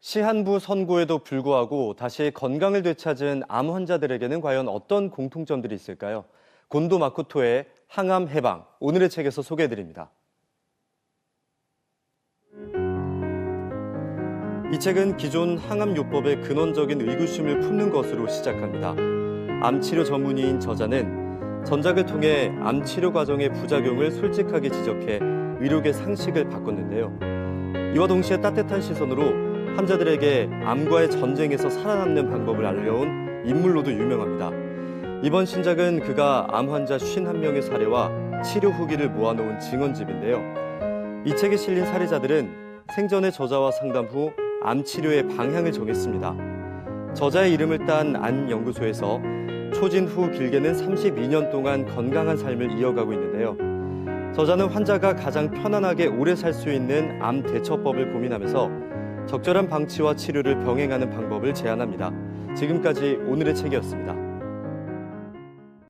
시한부 선고에도 불구하고 다시 건강을 되찾은 암 환자들에게는 과연 어떤 공통점들이 있을까요? 곤도 마코토의 항암 해방, 오늘의 책에서 소개해 드립니다. 이 책은 기존 항암 요법의 근원적인 의구심을 품는 것으로 시작합니다. 암 치료 전문의인 저자는 전작을 통해 암 치료 과정의 부작용을 솔직하게 지적해 의료계 상식을 바꿨는데요. 이와 동시에 따뜻한 시선으로 환자들에게 암과의 전쟁에서 살아남는 방법을 알려온 인물로도 유명합니다. 이번 신작은 그가 암 환자 51명의 사례와 치료 후기를 모아놓은 증언집인데요. 이 책에 실린 사례자들은 생전의 저자와 상담 후 암 치료의 방향을 정했습니다. 저자의 이름을 딴 안 연구소에서 초진 후 길게는 32년 동안 건강한 삶을 이어가고 있는데요. 저자는 환자가 가장 편안하게 오래 살 수 있는 암 대처법을 고민하면서 적절한 방치와 치료를 병행하는 방법을 제안합니다. 지금까지 오늘의 책이었습니다.